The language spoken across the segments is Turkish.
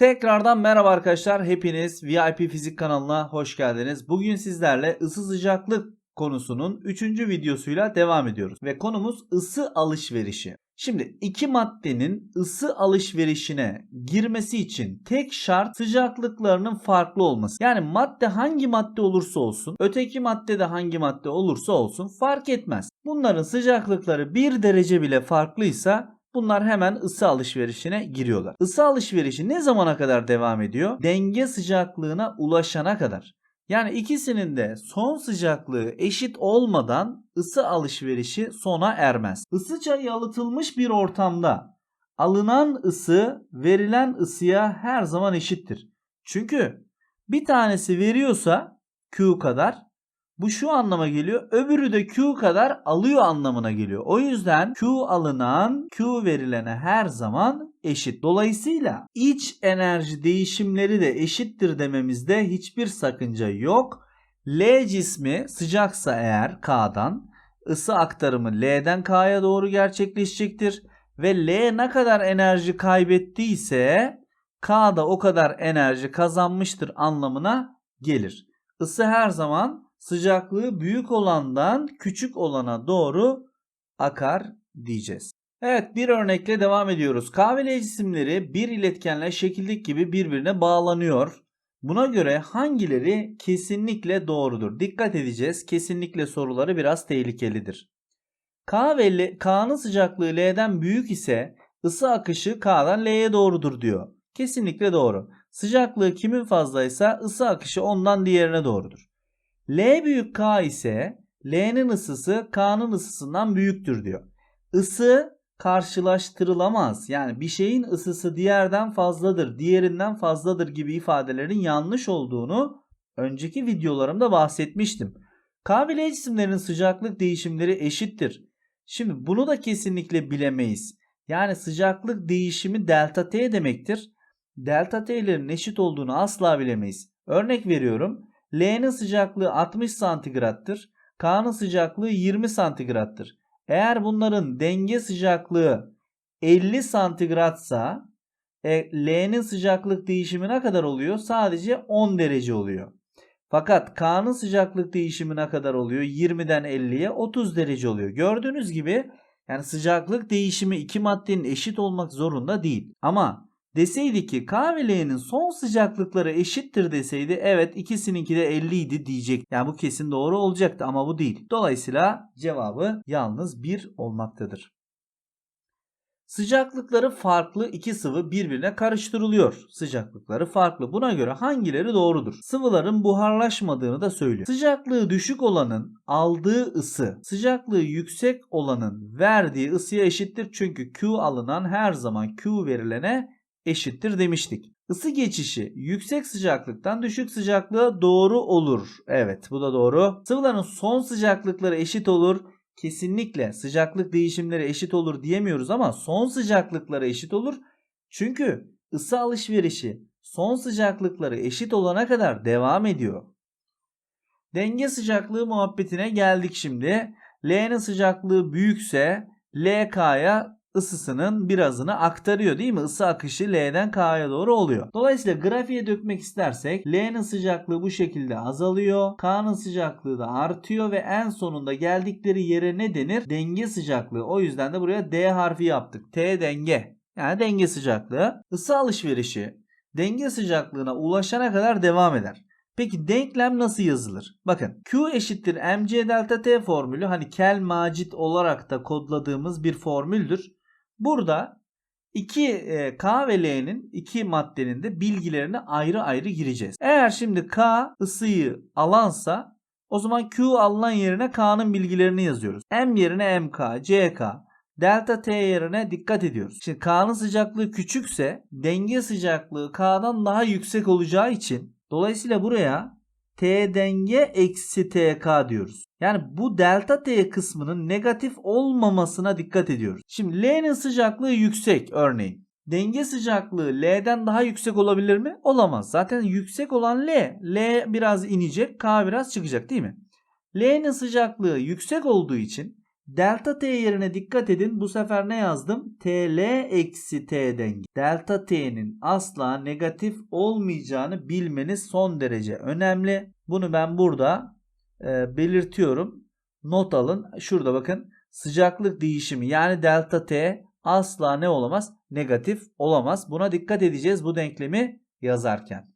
Tekrardan merhaba arkadaşlar. Hepiniz VIP Fizik kanalına hoş geldiniz. Bugün sizlerle ısı sıcaklık konusunun 3. videosuyla devam ediyoruz. Ve konumuz ısı alışverişi. Şimdi iki maddenin ısı alışverişine girmesi için tek şart sıcaklıklarının farklı olması. Yani madde hangi madde olursa olsun, öteki madde de hangi madde olursa olsun fark etmez. Bunların sıcaklıkları 1 derece bile farklıysa Bunlar hemen ısı alışverişine giriyorlar. Isı alışverişi ne zamana kadar devam ediyor? Denge sıcaklığına ulaşana kadar. Yani ikisinin de son sıcaklığı eşit olmadan ısı alışverişi sona ermez. Isıca yalıtılmış bir ortamda alınan ısı verilen ısıya her zaman eşittir. Çünkü bir tanesi veriyorsa Q kadar bu şu anlama geliyor. Öbürü de Q kadar alıyor anlamına geliyor. O yüzden Q alınan Q verilene her zaman eşit. Dolayısıyla iç enerji değişimleri de eşittir dememizde hiçbir sakınca yok. L cismi sıcaksa eğer K'dan ısı aktarımı L'den K'ya doğru gerçekleşecektir. Ve L ne kadar enerji kaybettiyse K da o kadar enerji kazanmıştır anlamına gelir. Isı her zaman sıcaklığı büyük olandan küçük olana doğru akar diyeceğiz. Evet bir örnekle devam ediyoruz. K ve L cisimleri bir iletkenle şekildik gibi birbirine bağlanıyor. Buna göre hangileri kesinlikle doğrudur? Dikkat edeceğiz. Kesinlikle soruları biraz tehlikelidir. K ve K'nın sıcaklığı L'den büyük ise ısı akışı K'dan L'ye doğrudur diyor. Kesinlikle doğru. Sıcaklığı kimin fazlaysa ısı akışı ondan diğerine doğrudur. L büyük K ise L'nin ısısı K'nın ısısından büyüktür diyor. Isı karşılaştırılamaz. Yani bir şeyin ısısı diğerden fazladır, diğerinden fazladır gibi ifadelerin yanlış olduğunu önceki videolarımda bahsetmiştim. K ve L cisimlerinin sıcaklık değişimleri eşittir. Şimdi bunu da kesinlikle bilemeyiz. Yani sıcaklık değişimi delta T demektir. Delta T'lerin eşit olduğunu asla bilemeyiz. Örnek veriyorum. L'nin sıcaklığı 60 santigrattır. K'nın sıcaklığı 20 santigrattır. Eğer bunların denge sıcaklığı 50 santigratsa e, L'nin sıcaklık değişimi ne kadar oluyor? Sadece 10 derece oluyor. Fakat K'nın sıcaklık değişimi ne kadar oluyor? 20'den 50'ye 30 derece oluyor. Gördüğünüz gibi yani sıcaklık değişimi iki maddenin eşit olmak zorunda değil. Ama deseydi ki K son sıcaklıkları eşittir deseydi evet ikisininki de 50 idi diyecek. Yani bu kesin doğru olacaktı ama bu değil. Dolayısıyla cevabı yalnız 1 olmaktadır. Sıcaklıkları farklı iki sıvı birbirine karıştırılıyor. Sıcaklıkları farklı. Buna göre hangileri doğrudur? Sıvıların buharlaşmadığını da söylüyor. Sıcaklığı düşük olanın aldığı ısı, sıcaklığı yüksek olanın verdiği ısıya eşittir. Çünkü Q alınan her zaman Q verilene eşittir demiştik. Isı geçişi yüksek sıcaklıktan düşük sıcaklığa doğru olur. Evet bu da doğru. Sıvıların son sıcaklıkları eşit olur. Kesinlikle sıcaklık değişimleri eşit olur diyemiyoruz ama son sıcaklıkları eşit olur. Çünkü ısı alışverişi son sıcaklıkları eşit olana kadar devam ediyor. Denge sıcaklığı muhabbetine geldik şimdi. L'nin sıcaklığı büyükse LK'ya ısısının birazını aktarıyor değil mi? Isı akışı L'den K'ya doğru oluyor. Dolayısıyla grafiğe dökmek istersek L'nin sıcaklığı bu şekilde azalıyor. K'nın sıcaklığı da artıyor ve en sonunda geldikleri yere ne denir? Denge sıcaklığı. O yüzden de buraya D harfi yaptık. T denge. Yani denge sıcaklığı. Isı alışverişi denge sıcaklığına ulaşana kadar devam eder. Peki denklem nasıl yazılır? Bakın Q eşittir mc delta t formülü hani kel macit olarak da kodladığımız bir formüldür. Burada iki e, K ve L'nin iki maddenin de bilgilerini ayrı ayrı gireceğiz. Eğer şimdi K ısıyı alansa o zaman Q alınan yerine K'nın bilgilerini yazıyoruz. M yerine MK, CK, delta T yerine dikkat ediyoruz. Şimdi K'nın sıcaklığı küçükse denge sıcaklığı K'dan daha yüksek olacağı için dolayısıyla buraya T denge eksi TK diyoruz. Yani bu delta T kısmının negatif olmamasına dikkat ediyoruz. Şimdi L'nin sıcaklığı yüksek örneğin. Denge sıcaklığı L'den daha yüksek olabilir mi? Olamaz. Zaten yüksek olan L. L biraz inecek, K biraz çıkacak değil mi? L'nin sıcaklığı yüksek olduğu için Delta t yerine dikkat edin. Bu sefer ne yazdım? TL eksi t denge. Delta t'nin asla negatif olmayacağını bilmeniz son derece önemli. Bunu ben burada e, belirtiyorum. Not alın. Şurada bakın sıcaklık değişimi yani delta t asla ne olamaz? Negatif olamaz. Buna dikkat edeceğiz bu denklemi yazarken.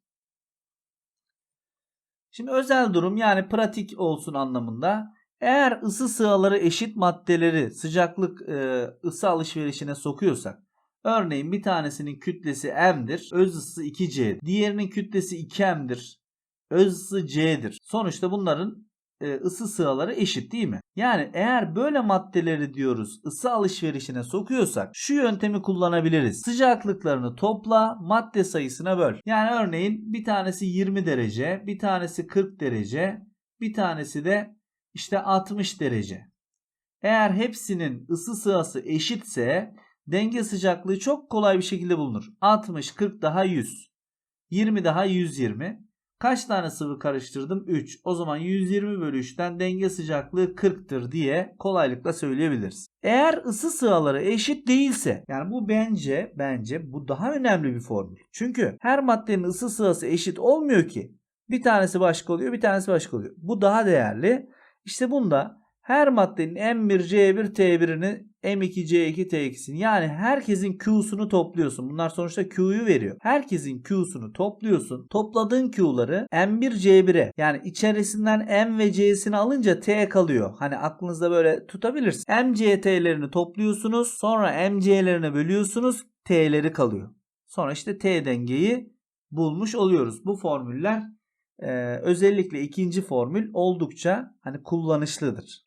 Şimdi özel durum yani pratik olsun anlamında eğer ısı sıraları eşit maddeleri sıcaklık e, ısı alışverişine sokuyorsak örneğin bir tanesinin kütlesi M'dir, öz ısısı 2C, diğerinin kütlesi 2M'dir, öz ısısı C'dir. Sonuçta bunların e, ısı sıraları eşit değil mi? Yani eğer böyle maddeleri diyoruz ısı alışverişine sokuyorsak şu yöntemi kullanabiliriz. Sıcaklıklarını topla madde sayısına böl. Yani örneğin bir tanesi 20 derece, bir tanesi 40 derece, bir tanesi de işte 60 derece. Eğer hepsinin ısı sırası eşitse denge sıcaklığı çok kolay bir şekilde bulunur. 60, 40 daha 100. 20 daha 120. Kaç tane sıvı karıştırdım? 3. O zaman 120 bölü 3'ten denge sıcaklığı 40'tır diye kolaylıkla söyleyebiliriz. Eğer ısı sıraları eşit değilse yani bu bence bence bu daha önemli bir formül. Çünkü her maddenin ısı sırası eşit olmuyor ki. Bir tanesi başka oluyor bir tanesi başka oluyor. Bu daha değerli. İşte bunda her maddenin M1, C1, T1'ini M2, C2, T2'sini yani herkesin Q'sunu topluyorsun. Bunlar sonuçta Q'yu veriyor. Herkesin Q'sunu topluyorsun. Topladığın Q'ları M1, C1'e yani içerisinden M ve C'sini alınca T kalıyor. Hani aklınızda böyle tutabilirsiniz. M, C, T'lerini topluyorsunuz. Sonra M, bölüyorsunuz. T'leri kalıyor. Sonra işte T dengeyi bulmuş oluyoruz. Bu formüller ee, özellikle ikinci formül oldukça hani kullanışlıdır.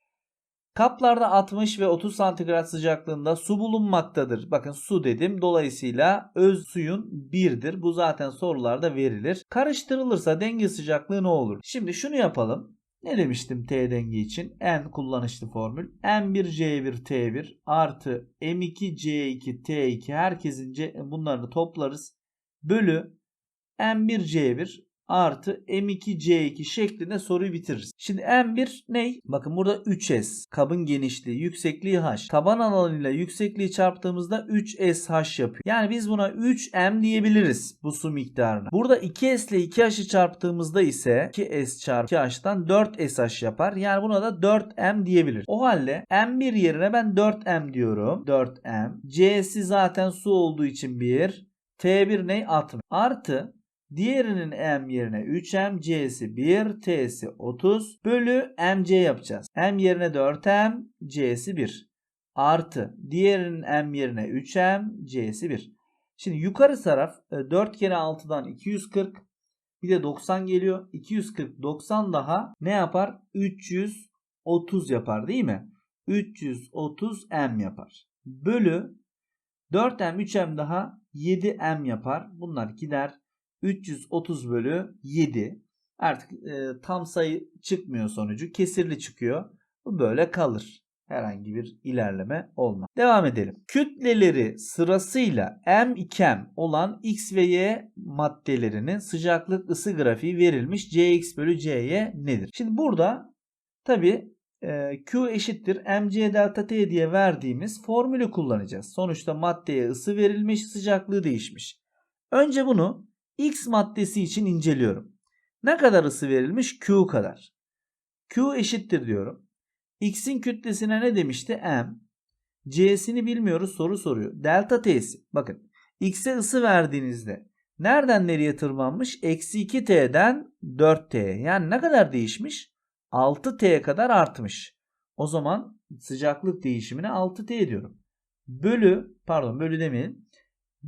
Kaplarda 60 ve 30 santigrat sıcaklığında su bulunmaktadır. Bakın su dedim. Dolayısıyla öz suyun 1'dir. Bu zaten sorularda verilir. Karıştırılırsa denge sıcaklığı ne olur? Şimdi şunu yapalım. Ne demiştim T denge için? N kullanışlı formül. M1C1T1 artı M2C2T2 herkesin bunlarını toplarız. Bölü M1C1 artı M2C2 şeklinde soruyu bitiririz. Şimdi M1 ne? Bakın burada 3S. Kabın genişliği, yüksekliği H. Taban alanıyla yüksekliği çarptığımızda 3SH yapıyor. Yani biz buna 3M diyebiliriz bu su miktarına. Burada 2S ile 2H'ı çarptığımızda ise 2S çarpı 2H'tan 4SH yapar. Yani buna da 4M diyebiliriz. O halde M1 yerine ben 4M diyorum. 4M. C'si zaten su olduğu için 1. T1 ne? 60. Artı Diğerinin m yerine 3m, c'si 1, t'si 30 bölü mc yapacağız. m yerine 4m, c'si 1 artı diğerinin m yerine 3m, c'si 1. Şimdi yukarı taraf 4 e, kere 6'dan 240 bir de 90 geliyor. 240 90 daha ne yapar? 330 yapar değil mi? 330 m yapar. Bölü 4m 3m daha 7m yapar. Bunlar gider. 330 bölü 7. Artık e, tam sayı çıkmıyor sonucu. Kesirli çıkıyor. Bu böyle kalır. Herhangi bir ilerleme olmaz. Devam edelim. Kütleleri sırasıyla M 2M olan X ve Y maddelerinin sıcaklık ısı grafiği verilmiş. Cx bölü Cy nedir? Şimdi burada tabi e, Q eşittir mc delta t diye verdiğimiz formülü kullanacağız. Sonuçta maddeye ısı verilmiş, sıcaklığı değişmiş. Önce bunu X maddesi için inceliyorum. Ne kadar ısı verilmiş? Q kadar. Q eşittir diyorum. X'in kütlesine ne demişti? M. C'sini bilmiyoruz soru soruyor. Delta T'si. Bakın X'e ısı verdiğinizde nereden nereye tırmanmış? Eksi 2T'den 4T. Yani ne kadar değişmiş? 6T kadar artmış. O zaman sıcaklık değişimine 6T diyorum. Bölü pardon bölü demeyin.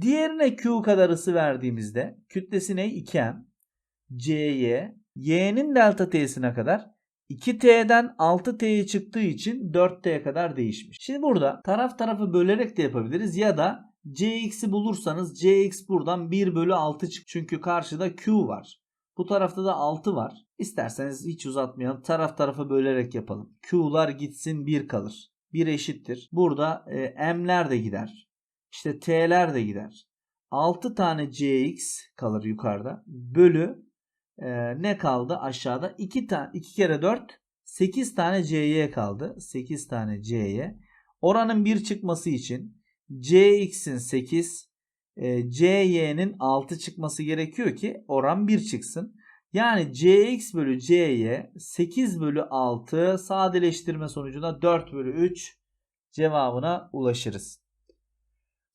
Diğerine Q kadar ısı verdiğimizde kütlesi ne? 2M. C'ye Y'nin delta T'sine kadar 2T'den 6T'ye çıktığı için 4T'ye kadar değişmiş. Şimdi burada taraf tarafı bölerek de yapabiliriz ya da Cx'i bulursanız Cx buradan 1 bölü 6 çık. Çünkü karşıda Q var. Bu tarafta da 6 var. İsterseniz hiç uzatmayalım. Taraf tarafa bölerek yapalım. Q'lar gitsin 1 kalır. 1 eşittir. Burada e, M'ler de gider. İşte t'ler de gider. 6 tane cx kalır yukarıda. Bölü e, ne kaldı aşağıda? 2 tane 2 kere 4 8 tane C'ye kaldı. 8 tane C'ye. Oranın 1 çıkması için Cx'in 8, e, Cy'nin 6 çıkması gerekiyor ki oran 1 çıksın. Yani Cx bölü Cy 8 bölü 6 sadeleştirme sonucunda 4 bölü 3 cevabına ulaşırız.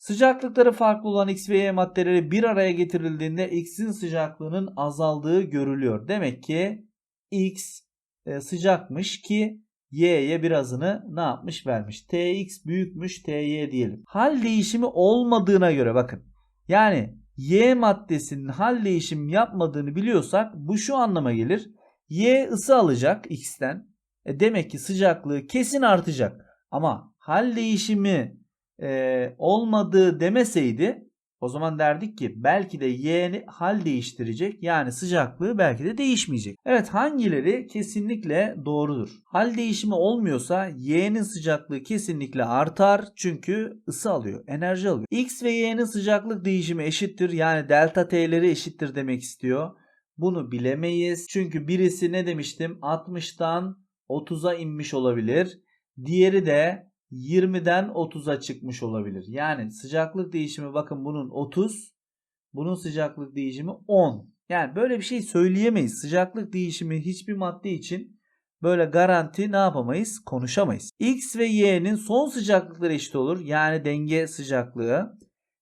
Sıcaklıkları farklı olan X ve Y maddeleri bir araya getirildiğinde X'in sıcaklığının azaldığı görülüyor. Demek ki X e, sıcakmış ki Y'ye birazını ne yapmış vermiş. Tx büyükmüş Ty diyelim. Hal değişimi olmadığına göre bakın. Yani Y maddesinin hal değişimi yapmadığını biliyorsak bu şu anlama gelir. Y ısı alacak X'ten. E demek ki sıcaklığı kesin artacak. Ama hal değişimi e, olmadığı demeseydi o zaman derdik ki belki de Y'ni hal değiştirecek yani sıcaklığı belki de değişmeyecek. Evet hangileri kesinlikle doğrudur? Hal değişimi olmuyorsa Y'nin sıcaklığı kesinlikle artar çünkü ısı alıyor, enerji alıyor. X ve Y'nin sıcaklık değişimi eşittir yani delta T'leri eşittir demek istiyor. Bunu bilemeyiz çünkü birisi ne demiştim 60'tan 30'a inmiş olabilir. Diğeri de 20'den 30'a çıkmış olabilir. Yani sıcaklık değişimi bakın bunun 30, bunun sıcaklık değişimi 10. Yani böyle bir şey söyleyemeyiz. Sıcaklık değişimi hiçbir madde için böyle garanti ne yapamayız? Konuşamayız. X ve Y'nin son sıcaklıkları eşit olur. Yani denge sıcaklığı.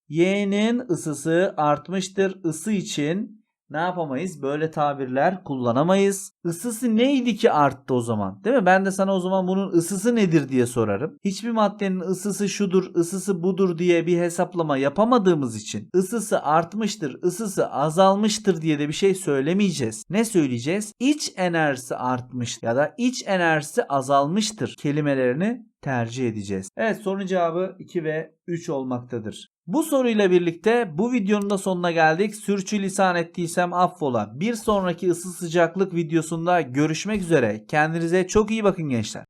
Y'nin ısısı artmıştır. Isı için ne yapamayız? Böyle tabirler kullanamayız. Isısı neydi ki arttı o zaman? Değil mi? Ben de sana o zaman bunun ısısı nedir diye sorarım. Hiçbir maddenin ısısı şudur, ısısı budur diye bir hesaplama yapamadığımız için ısısı artmıştır, ısısı azalmıştır diye de bir şey söylemeyeceğiz. Ne söyleyeceğiz? İç enerjisi artmış ya da iç enerjisi azalmıştır kelimelerini tercih edeceğiz. Evet sorunun cevabı 2 ve 3 olmaktadır. Bu soruyla birlikte bu videonun da sonuna geldik. Sürçülisan ettiysem affola. Bir sonraki ısı sıcaklık videosunda görüşmek üzere. Kendinize çok iyi bakın gençler.